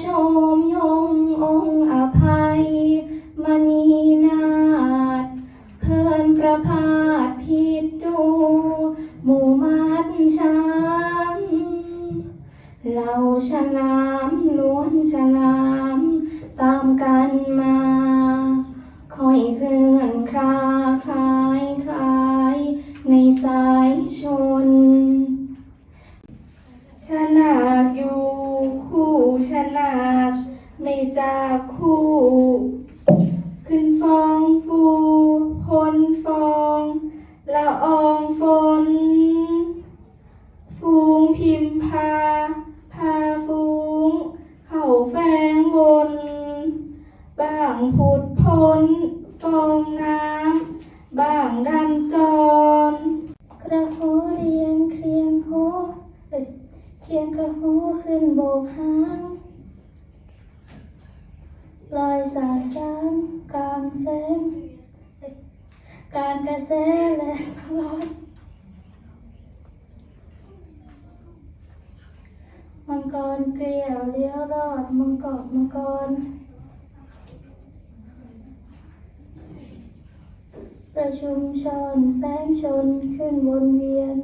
ชมยงองค์อภัย มณีนาฏเพลินประพาสผิดดู หมู่มัดช้างเหล่าฉลามล้วนฉลาม ตามกันมา คอยเคลื่อนคลาคลายคลาย ในสายชน ฉลากอยู่ คู่ฉลากไม่จากคู่ ขึ้นฟองฟูพ้นฟองละอองฝน ฟูงพิมพา พาฟูง เข้าแฝงวนบางผุดพ้นฟองน้ำบางดำจร กระโหเรียงเครียงโหเอ้ยเคียงกระโหขึ้นโบกหางลอยสาสาม กลางแสงเอ้ยกลางกระแสและสลอนมังกรเกลียวเลี้ยวรอดมังกรมังกร ประชุมชนแป้งชนขึ้นวนเวียน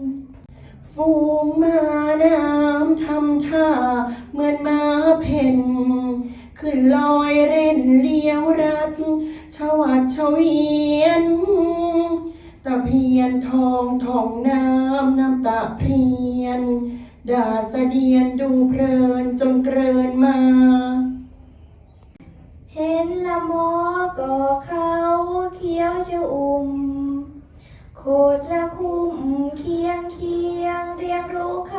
ฟูงมาน้ำทำท่า เหมือนมาเพ่น ขึ้นลอยเร่นเลี้ยวรัด วัดเฉวียน ตะเพียนทองทองน้ำน้ำตาเพียน ดาสเดียนดูเพลินจนเกรินมา เห็นละมอก่อเขาเขียวชอุ่มโคตรละคุ้มเคียงเคียงเรียงรู้ค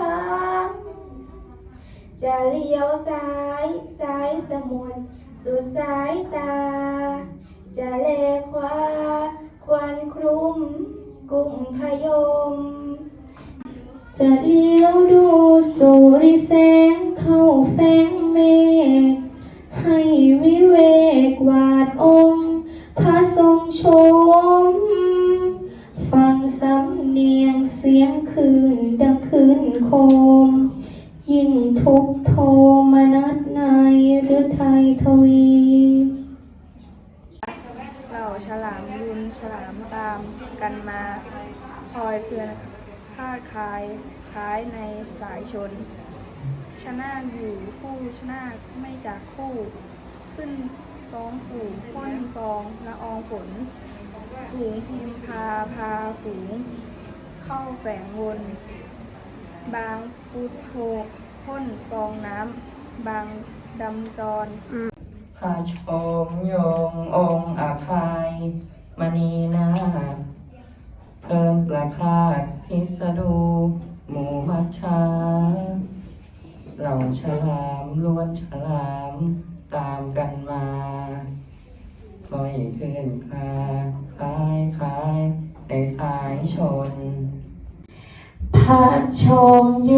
ำจะเลี้ยวซ้ายสายสมุทรสุดสายตา จะเลขวาควันคลุ้มกุ้งพยม จะเลี้ยวดูสุริแสงเข้าแฝงเมฆให้วิเวกวาดองค์พระทรงชม ฟังสำเนียงเสียงคืนดังคืนโคม ยิ่งทุกโทมนัด กันมา คอยเพื่อนพาดคายคล้ายในสายชน ชนะอยู่คู่ชนะไม่จากคู่ ขึ้นกองฝูงพ้นกองละอองฝน ฝูงพิมพาพาฝูง เข้าแฝงวนบางพุทโธพ่นฟองน้ำ บางดำจรพาชมยงองอาภายมณีนา เพิ่มประพาสพิสดูหมูมัชชาเหล่าฉลามล้วนฉลามตามกันมาคอยขึ้นคาคล้ายคล้ายในสายชนพระชมย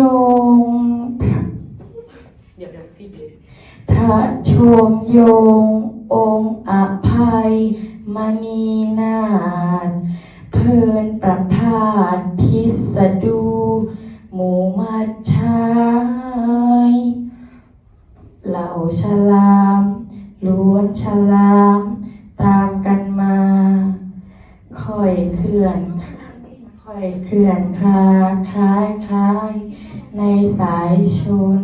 งเดี๋ยวเดี๋ยวพี่เดี๋ยวพระชมยง องค์อภัยมณีนาถเพลินะดูหมูมัดชายเหล่าฉลามล้วนฉลามตามกันมาค่อยเคลื่อนค่อยเคลื่อนคลาคล้ายคล้ายในสายชน